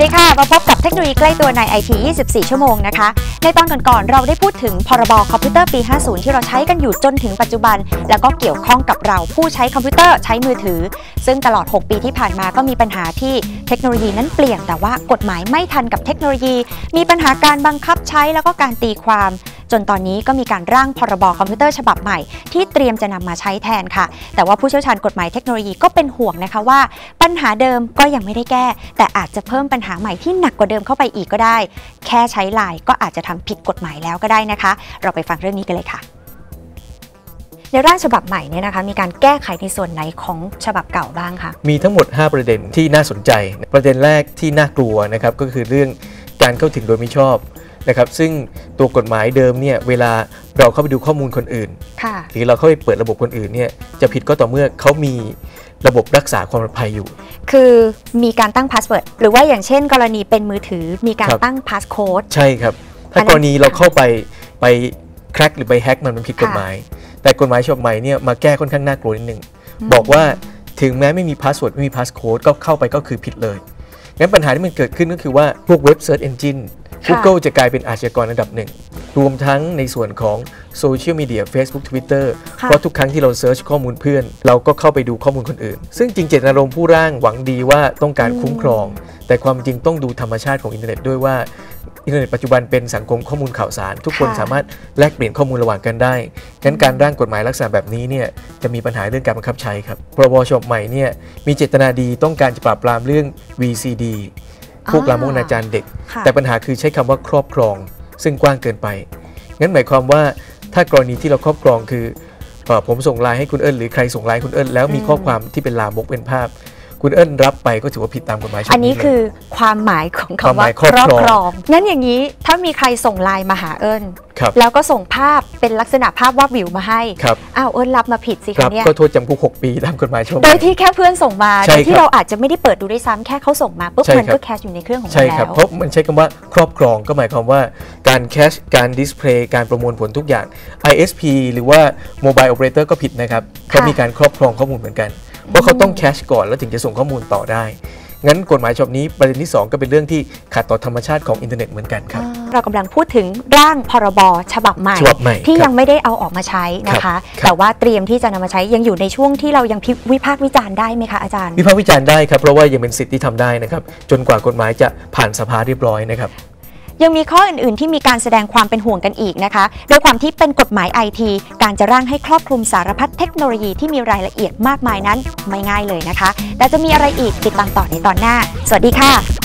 สดีค่ะ มาพบกับเทคโนโลยีใกล้ตัวใน IT 24 ชั่วโมงนะคะ ในตอนก่อนๆ เราได้พูดถึงพรบคอมพิวเตอร์ปี 50 ที่เราใช้กันอยู่จนถึงปัจจุบัน แล้วก็เกี่ยวข้องกับเราผู้ใช้คอมพิวเตอร์ใช้มือถือ ซึ่งตลอด 6 ปีที่ผ่านมาก็มีปัญหาที่เทคโนโลยีนั้นเปลี่ยน แต่ว่ากฎหมายไม่ทันกับเทคโนโลยี มีปัญหาการบังคับใช้แล้วก็การตีความ จนตอนนี้ก็มีการร่างพรบคอมพิวเตอร์ฉบับใหม่ ที่เตรียมจะนำมาใช้แทนค่ะ แต่ว่าผู้เชี่ยวชาญกฎหมายเทคโนโลยีก็เป็นห่วงนะคะว่า ปัญหาเดิมก็ยังไม่ได้แก้ แต่อาจจะเพิ่มปัญหาใหม่ที่หนักกว่าเดิมเข้าไปอีกก็ได้ แค่ใช้ไลน์ก็อาจจะทำผิดกฎหมายแล้วก็ได้นะคะ เราไปฟังเรื่องนี้กันเลยค่ะในร่างฉบับใหม่เนี่ยนะคะมีการแก้ไขในส่วนไหนของฉบับเก่าบ้างคะมีทั้งหมด 5 ประเด็นที่น่าสนใจ ประเด็นแรกที่น่ากลัวนะครับก็คือเรื่องการเข้าถึงโดยไม่ชอบ นะครับซึ่งตัวกฎหมายเดิมเนี่ยเวลาเราเข้าไปดูข้อมูลคนอื่นค่ะหรือเราเข้าไปเปิดระบบคนอื่นเนี่ยจะผิดก็ต่อเมื่อเขามีระบบรักษาความปลอดภัยอยู่ คือมีการตั้งพาสเวิร์ดหรือว่าอย่างเช่น กรณีเป็นมือถือมีการครับตั้งพาสโค้ดใช่ครับ ถ้าอันนั้นกรณีเราเข้าไปไปแคร็กหรือไปแฮ็กมันมันผิดกฎหมาย แต่กฎหมายฉบับใหม่เนี่ยมาแก้ค่อนข้างน่ากลัวนิดนึงบอกว่าถึงแม้ไม่มีพาสเวิร์ดไม่มีพาสโค้ดก็เข้าไปก็คือผิดเลยงั้นปัญหาที่มันเกิดขึ้นก็คือว่าพวกเว็บเซิร์ชเอนจินค่ะ Google จะกลายเป็นอาชญากรอันดับหนึ่ง รวมทั้งในส่วนของโซเชียลมีเดีย Facebook Twitter ค่ะเพราะทุกครั้งที่เราเซิร์ชข้อมูลเพื่อน เราก็เข้าไปดูข้อมูลคนอื่น ซึ่งจริงเจตนารมณ์ผู้ร่างหวังดีว่าต้องการคุ้มครอง แต่ความจริงต้องดูธรรมชาติของอินเทอร์เน็ตด้วยว่าอินเทอร์เน็ตปัจจุบันเป็นสังคมข้อมูลข่าวสาร ทุกคนค่ะสามารถแลกเปลี่ยนข้อมูลระหว่างกันได้งั้นการร่างกฎหมายลักษณะแบบนี้เนี่ยจะมีปัญหาเรื่องการบังคับใช้ครับพรบฉบับใหม่เนี่ยมีเจตนาดีต้องการจะปราบปรามเรื่อง VCD พวกลามกอนาจารเด็กค่ะแต่ปัญหาคือใช้คำว่าครอบครอง ซึ่งกว้างเกินไป งั้นหมายความว่าถ้ากรณีที่เราครอบครองคือเอ่อผมส่งไลน์ให้คุณเอิญหรือใครส่งไลน์ให้คุณเอิญแล้วมีข้อความที่เป็นลามกเป็นภาพ คุณเอิญรับไปก็ถือว่าผิดตามกฎหมายฉบับอันนี้เลยคือความหมายของความคำหว่ามายคครอบรอบครองครองงั้นอย่างนี้ถ้ามีใครส่งไลน์มาหาเอิญครับ แล้วก็ส่งภาพเป็นลักษณะภาพวาดวิวมาให้ครับอ้าวเอิญรับมาผิดสิครัคะบเนี่ยก็โทษจำคุก6ปีตามกฎหมายฉบับโดยใหม่ที่แค่เพื่อนส่งมาใช่โดยที่ครับเราอาจจะไม่ได้เปิดดูด้วยซ้ำแค่เขาส่งมาปุ๊บใช่มันครับก็แคชอยู่ในเครื่องของใช่เราครับแล้วเพราะมันใช้คำว่าครอบครองก็หมายความว่าการแคชการดิสเพลย์การประมวลผลทุกอย่าง ISP หรือว่า Mobile Operator ก็ผิดนะครับเขามีการครอบครองข้อมูลเหมือนกันเพราะเขาต้องแคชก่อนแล้วถึงจะส่งข้อมูลต่อได้งั้นกฎหมายฉบับนี้ประเด็นที่ 2 ก็เป็นเรื่องที่ขัดต่อธรรมชาติของอินเทอร์เน็ตเหมือนกันครับ เรากำลังพูดถึงร่างพรบฉบับใหม่ฉบับใหม่ที่ครับยังไม่ได้เอาออกมาใช้นะครัคะบครับแต่ว่าเตรียมที่จะนำมาใช้ยังอยู่ในช่วงที่เรายังพิวิพากษ์วิจารณ์ได้ไหมคะอาจารย์ วิพากษ์วิจารณ์ได้ครับเพราะว่ายังเป็นสิทธิ์ที่ทำได้นะครับจนกว่ากฎหมายจะผ่านสภาเรียบร้อยนะครับยังมีข้ออื่น ๆ ที่มีการแสดงความเป็นห่วงกันอีกนะคะโดยความที่เป็นกฎหมายไอทีการจะร่างให้ครอบคลุมสารพัดเทคโนโลยีที่มีรายละเอียดมากมายนั้นไม่ง่ายเลยนะคะ แต่จะมีอะไรอีกติดตามต่อในตอนหน้า สวัสดีค่ะ